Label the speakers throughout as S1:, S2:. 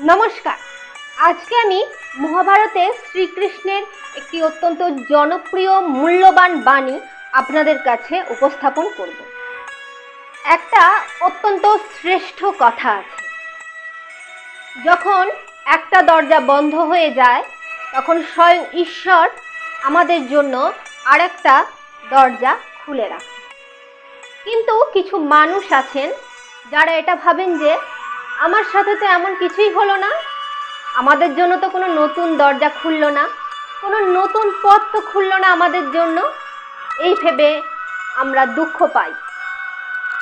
S1: নমস্কার। আজকে আমি মহাভারতে শ্রীকৃষ্ণের একটি অত্যন্ত জনপ্রিয়, মূল্যবান বাণী আপনাদের কাছে উপস্থাপন করব। একটা অত্যন্ত শ্রেষ্ঠ কথা আছে। যখন একটা দরজা বন্ধ হয়ে যায়, তখন স্বয়ং ঈশ্বর আমাদের জন্য আরেকটা দরজা খুলে রাখে। কিন্তু কিছু মানুষ আছেন যারা এটা ভাবেন যে আমার সাথে তো এমন কিছুই হলো না। আমাদের জন্য তো কোনো নতুন দরজা খুললো না। কোনো নতুন পথ তো খুললো না আমাদের জন্য। এই ভেবে আমরা দুঃখ পাই।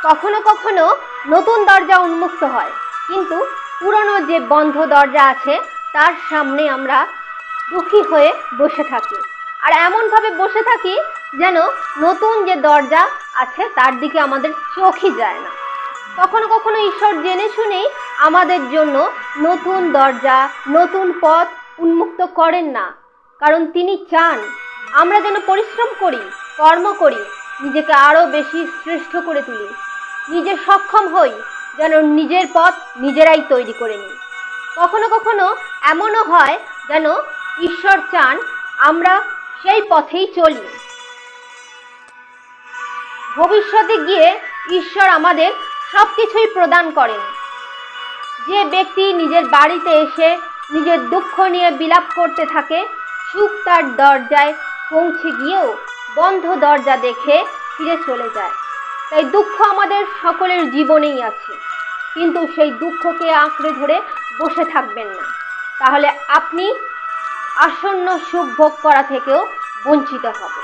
S1: কখনো কখনো নতুন দরজা উন্মুক্ত হয়। কিন্তু পুরনো যে বন্ধ দরজা আছে, তার সামনে আমরা দুঃখী হয়ে বসে থাকি। আর এমনভাবে বসে থাকি যেন নতুন যে দরজা আছে, তার দিকে আমাদের চোখই যায় না। কখনো কখনো ঈশ্বর জেনে শুনেই আমাদের জন্য নতুন দরজা, নতুন পথ উন্মুক্ত করেন না। কারণ তিনি চান আমরা যেন পরিশ্রম করি, কর্ম করি, নিজেকে আরও বেশি শ্রেষ্ঠ করে তুলি। নিজে সক্ষম হই, যেন নিজের পথ নিজেরাই তৈরি করে নিই। কখনো কখনো এমনও হয় যেন ঈশ্বর চান আমরা সেই পথেই চলি। ভবিষ্যতে গিয়ে ঈশ্বর আমাদের সব কিছুই প্রদান করেন। যে ব্যক্তি নিজের বাড়িতে এসে নিজের দুঃখ নিয়ে বিলাপ করতে থাকে, সুখ তার দরজায় পৌঁছে গিয়েও বন্ধ দরজা দেখে ফিরে চলে যায়। তাই দুঃখ আমাদের সকলের জীবনেই আছে। কিন্তু সেই দুঃখকে আঁকড়ে ধরে বসে থাকবেন না। তাহলে আপনি আসন্ন সুখ ভোগ করা থেকেও বঞ্চিত হবে